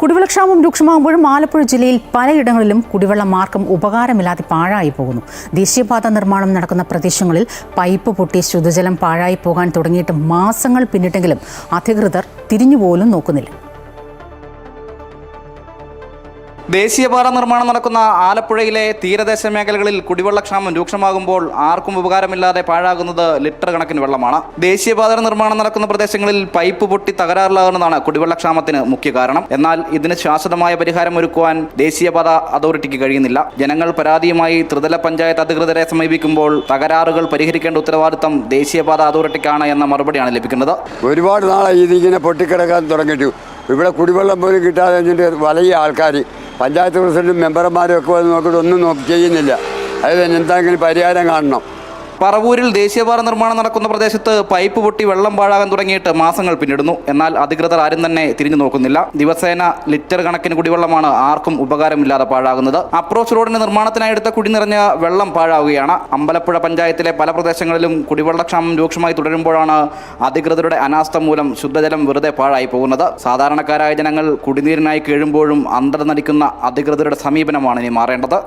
കുടിവെള്ളക്ഷാമം രൂക്ഷമാകുമ്പോഴും ആലപ്പുഴ ജില്ലയിൽ പലയിടങ്ങളിലും കുടിവെള്ള മാർക്കം ഉപകാരമില്ലാതെ പാഴായി പോകുന്നു. ദേശീയപാത നിർമ്മാണം നടക്കുന്ന പ്രദേശങ്ങളിൽ പൈപ്പ് പൊട്ടി ശുദ്ധജലം പാഴായി പോകാൻ തുടങ്ങിയിട്ട് മാസങ്ങൾ പിന്നിട്ടെങ്കിലും അധികൃതർ തിരിഞ്ഞുപോലും നോക്കുന്നില്ല. ദേശീയപാത നിർമ്മാണം നടക്കുന്ന ആലപ്പുഴയിലെ തീരദേശ മേഖലകളിൽ കുടിവെള്ളക്ഷാമം രൂക്ഷമാകുമ്പോൾ ആർക്കും ഉപകാരമില്ലാതെ പാഴാകുന്നത് ലിറ്റർ കണക്കിന് വെള്ളമാണ്. ദേശീയപാത നിർമ്മാണം നടക്കുന്ന പ്രദേശങ്ങളിൽ പൈപ്പ് പൊട്ടി തകരാറിലാകുന്നതാണ് കുടിവെള്ളക്ഷാമത്തിന് മുഖ്യ കാരണം. എന്നാൽ ഇതിന് ശാശ്വതമായ പരിഹാരം ഒരുക്കുവാൻ ദേശീയപാത അതോറിറ്റിക്ക് കഴിയുന്നില്ല. ജനങ്ങൾ പരാതിയുമായി ത്രിതല പഞ്ചായത്ത് അധികൃതരെ സമീപിക്കുമ്പോൾ തകരാറുകൾ പരിഹരിക്കേണ്ട ഉത്തരവാദിത്തം ദേശീയപാത അതോറിറ്റിക്കാണ് എന്ന മറുപടിയാണ് ലഭിക്കുന്നത്. ഒരുപാട് നാളായി ഇതിങ്ങനെ പൊട്ടിക്കിടക്കാൻ തുടങ്ങിയിട്ടു. ഇവിടെ കുടിവെള്ളം പോലും കിട്ടാതെ വലിയ ആൾക്കാർ പഞ്ചായത്ത് പ്രസിഡന്റും മെമ്പർമാരും ഒക്കെ വന്ന് നോക്കിയിട്ട് ഒന്നും നോക്കി ചെയ്യുന്നില്ല. അതിന് എന്തെങ്കിലും പരിഹാരം കാണണം? പറവൂരിൽ ദേശീയപാത നിർമ്മാണം നടക്കുന്ന പ്രദേശത്ത് പൈപ്പ് പൊട്ടി വെള്ളം പാഴാകാൻ തുടങ്ങിയിട്ട് മാസങ്ങൾ പിന്നിടുന്നു. എന്നാൽ അധികൃതർ ആരും തന്നെ തിരിഞ്ഞു നോക്കുന്നില്ല. ദിവസേന ലിറ്റർ കണക്കിന് കുടിവെള്ളമാണ് ആർക്കും ഉപകാരമില്ലാതെ പാഴാകുന്നത്. അപ്രോച്ച് റോഡിന്റെ നിർമ്മാണത്തിനായി എടുത്ത കുടി നിറഞ്ഞ വെള്ളം പാഴാവുകയാണ്. അമ്പലപ്പുഴ പഞ്ചായത്തിലെ പല പ്രദേശങ്ങളിലും കുടിവെള്ളക്ഷാമം രൂക്ഷമായി തുടരുമ്പോഴാണ് അധികൃതരുടെ അനാസ്ഥ മൂലം ശുദ്ധജലം വെറുതെ പാഴായി പോകുന്നത്. സാധാരണക്കാരായ ജനങ്ങൾ കുടിനീരിനായി കീഴുമ്പോഴും അന്തർനടിക്കുന്ന അധികൃതരുടെ സമീപനമാണ് ഇനി മാറേണ്ടത്.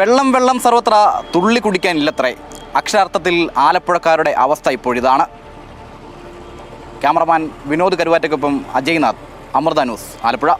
വെള്ളം വെള്ളം സർവത്ര തുള്ളി കുടിക്കാനില്ലത്രേ അക്ഷരാർത്ഥത്തിൽ ആലപ്പുഴക്കാരുടെ അവസ്ഥ ഇപ്പോഴിതാണ് ക്യാമറമാൻ വിനോദ് കരുവാറ്റയ്ക്കൊപ്പം അജയ്നാഥ് അമൃത ന്യൂസ് ആലപ്പുഴ.